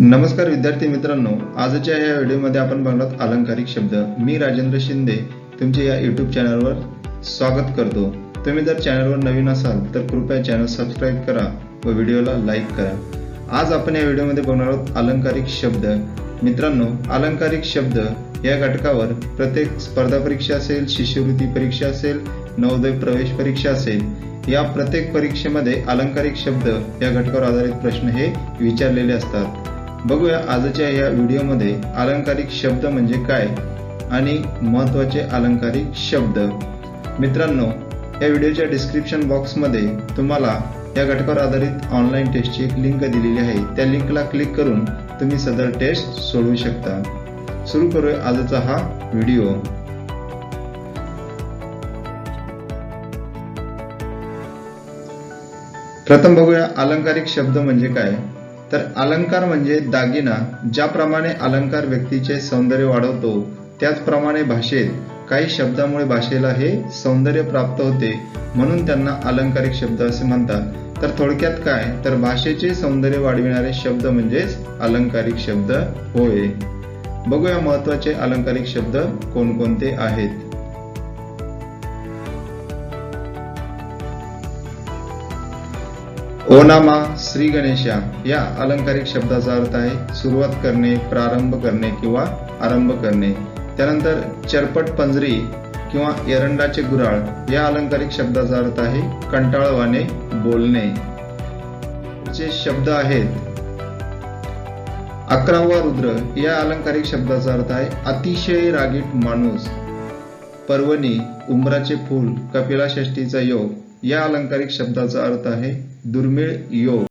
नमस्कार विद्यार्थी मित्रांनो आजच्या या व्हिडिओमध्ये आपण बघणार अलंकारिक शब्द. मी राजेंद्र शिंदे तुमचे या युट्यूब चॅनलवर स्वागत करतो. तुम्ही जर चॅनलवर नवीन असाल तर कृपया चॅनल सबस्क्राईब करा व व्हिडिओला लाईक करा. आज आपण या व्हिडिओमध्ये बघणार आहोत अलंकारिक शब्द. मित्रांनो अलंकारिक शब्द या घटकावर प्रत्येक स्पर्धा परीक्षा असेल शिष्यवृत्ती परीक्षा असेल नवोदय प्रवेश परीक्षा असेल या प्रत्येक परीक्षेमध्ये अलंकारिक शब्द या घटकावर आधारित प्रश्न हे विचारलेले असतात. बघूया आजच्या या व्हिडिओमध्ये अलंकारिक शब्द म्हणजे काय आणि महत्त्वाचे अलंकारिक शब्द. मित्रांनो या व्हिडिओच्या डिस्क्रिप्शन बॉक्समध्ये तुम्हाला या घटकावर आधारित ऑनलाईन टेस्टची एक लिंक दिलेली आहे. त्या लिंकला क्लिक करून तुम्ही सदर टेस्ट सोडवू शकता. सुरू करूया आजचा हा व्हिडिओ. प्रथम बघूया अलंकारिक शब्द म्हणजे काय. तर अलंकार म्हणजे दागिना ज्याप्रमाणे अलंकार व्यक्तीचे सौंदर्य वाढवतो त्याचप्रमाणे भाषेत काही शब्दामुळे भाषेला हे सौंदर्य प्राप्त होते म्हणून त्यांना अलंकारिक शब्द असे म्हणतात. तर थोडक्यात काय? तर भाषेचे सौंदर्य वाढविणारे शब्द म्हणजेच अलंकारिक शब्द होय. बघूया महत्त्वाचे अलंकारिक शब्द कोणकोणते आहेत. ओनामा श्री गणेशा या अलंकारिक शब्दाचा अर्थ आहे सुरुवात करणे प्रारंभ करणे किंवा आरंभ करणे. त्यानंतर चरपट पंजरी किंवा एरंडाचे गुराळ या अलंकारिक शब्दाचा अर्थ आहे कंटाळवाने बोलणे. जे शब्द आहेत अकरावा रुद्र या अलंकारिक शब्दाचा अर्थ आहे अतिशय रागीट माणूस. पर्वणी उंबराचे फूल कपिला षष्टीचा योग या अलंकारिक शब्दाचा अर्थ आहे दुर्मिळ योग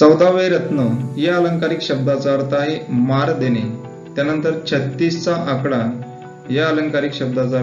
चौदावे रत्न या अलंकारिक शब्दाचा अर्थ आहे मार देणे. त्यानंतर छत्तीसचा आकडा या अलंकारिक शब्दाचा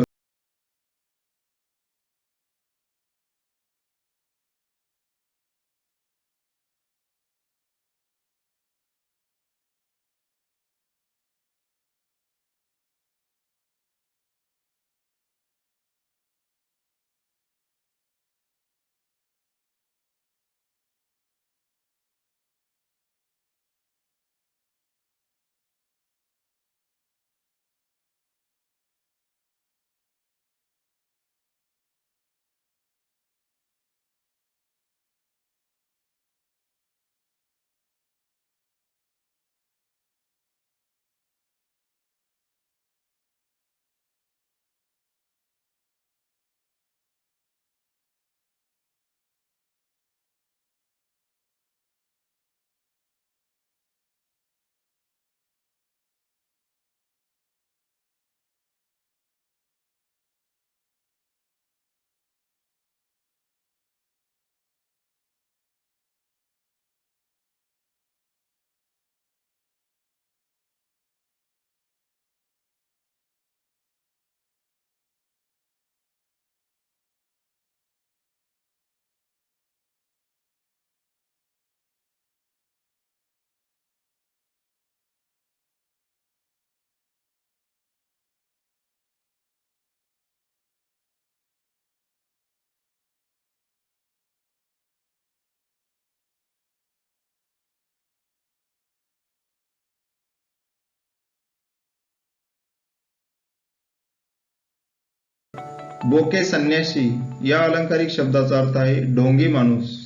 बोके संन्यासी या अलंकारिक शब्दाचा अर्थ आहे ढोंगी माणूस.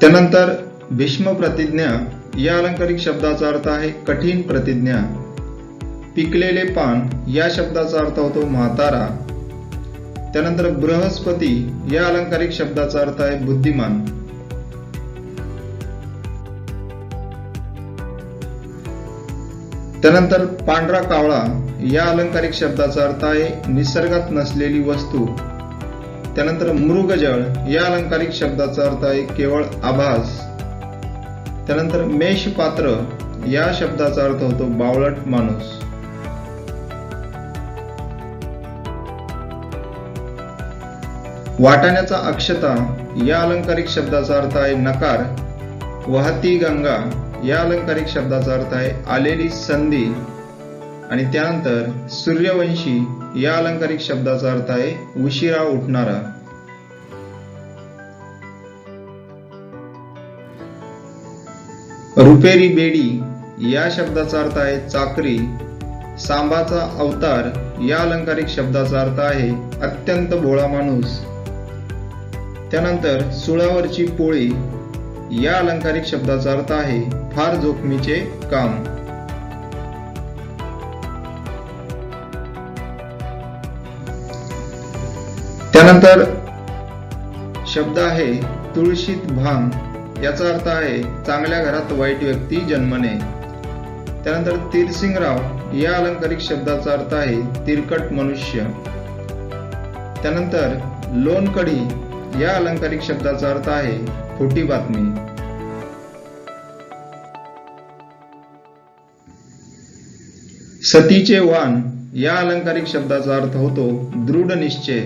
त्यानंतर भीष्म प्रतिज्ञा या अलंकारिक शब्दाचा अर्थ आहे कठीण प्रतिज्ञा. पिकलेले पान या शब्दाचा अर्थ होतो म्हातारा. त्यानंतर बृहस्पती या अलंकारिक शब्दाचा अर्थ आहे बुद्धिमान. त्यानंतर पांढरा कावळा या अलंकारिक शब्दाचा अर्थ आहे निसर्गात नसलेली वस्तू. त्यानंतर मृगजळ या अलंकारिक शब्दाचा अर्थ आहे केवळ आभास. त्यानंतर मेषपात्र या शब्दाचा अर्थ होतो बावळट माणूस. वाटाण्याचा अक्षता या अलंकारिक शब्दाचा अर्थ आहे नकार. वाहती गंगा या अलंकारिक शब्दाचा अर्थ आहे आलेली संधी. आणि त्यानंतर सूर्यवंशी या अलंकारिक शब्दाचा अर्थ आहे उशिरा उठणारा. रुपेरी बेडी या शब्दाचा अर्थ आहे चाकरी. सांबाचा अवतार या अलंकारिक शब्दाचा अर्थ आहे अत्यंत भोळा माणूस. त्यानंतर सुळावरची पोळी या अलंकारिक शब्दाचा अर्थ आहे फार जोखमीचे काम. त्यानंतर शब्द आहे तुळशीत भांग. याचा अर्थ आहे चांगल्या घरात वाईट व्यक्ती जन्मणे. त्यानंतर तीरसिंगराव या अलंकारिक शब्दाचा अर्थ आहे तिरकट मनुष्य. त्यानंतर लोणकढी या अलंकारिक शब्दाचा अर्थ आहे खोटी बातमी. सतीचे वाण या अलंकारिक शब्दाचा अर्थ होतो दृढ निश्चय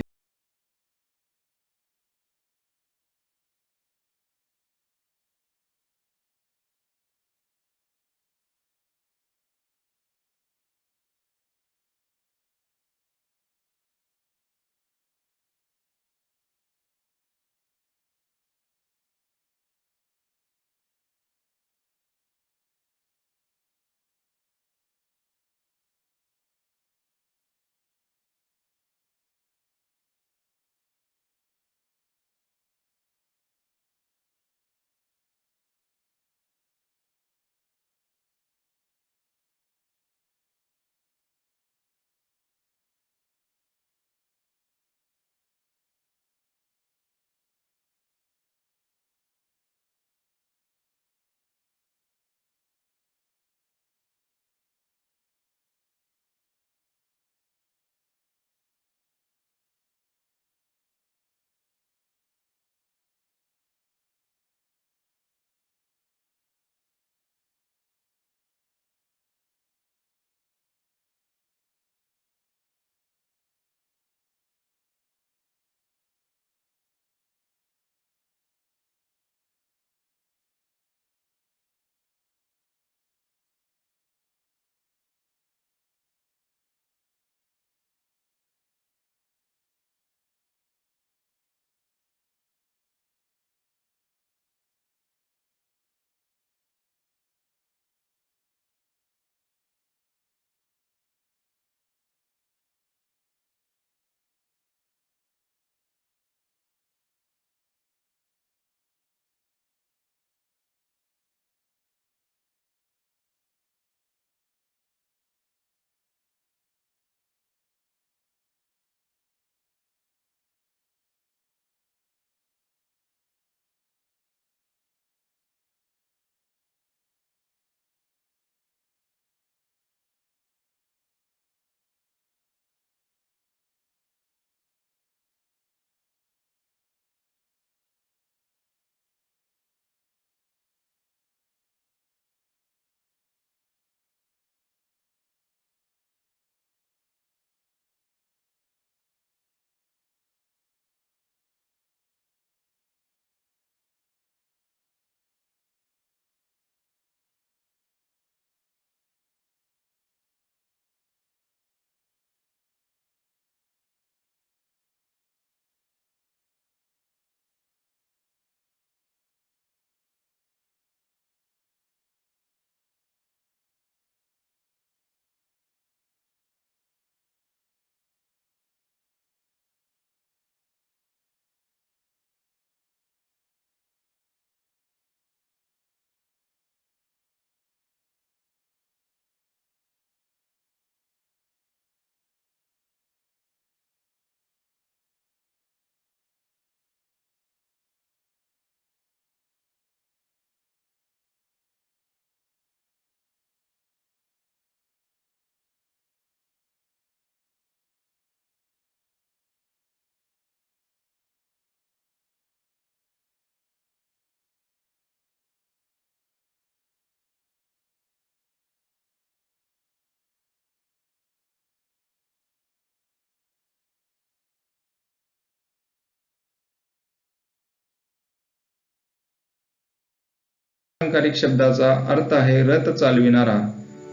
अलंकारिक शब्दाचा अर्थ आहे रथ चालविणारा.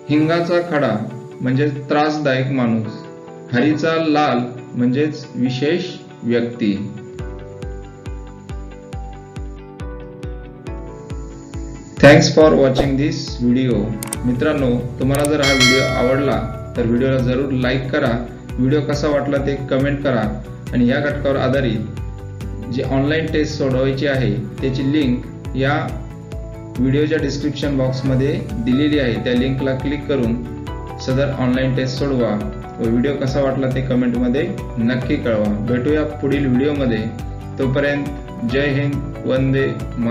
हिंगाचा खडा म्हणजे त्रासदायक माणूस. हरीचा लाल म्हणजेच विशेष व्यक्ती. Thanks for watching this video मित्रांनो तुम्हाला जर हा व्हिडिओ आवडला तर व्हिडिओला जरूर लाईक करा. व्हिडिओ कसा वाटला ते कमेंट करा. आणि या घटकावर आधारित जी ऑनलाईन टेस्ट सोडवायची आहे त्याची लिंक या व्हिडिओच्या डिस्क्रिप्शन बॉक्समध्ये दिलेली आहे. त्या लिंकला क्लिक करून सदर ऑनलाईन टेस्ट सोडवा व व्हिडिओ कसा वाटला ते कमेंटमध्ये नक्की कळवा. भेटूया पुढील व्हिडिओमध्ये. तोपर्यंत जय हिंद वंदे मा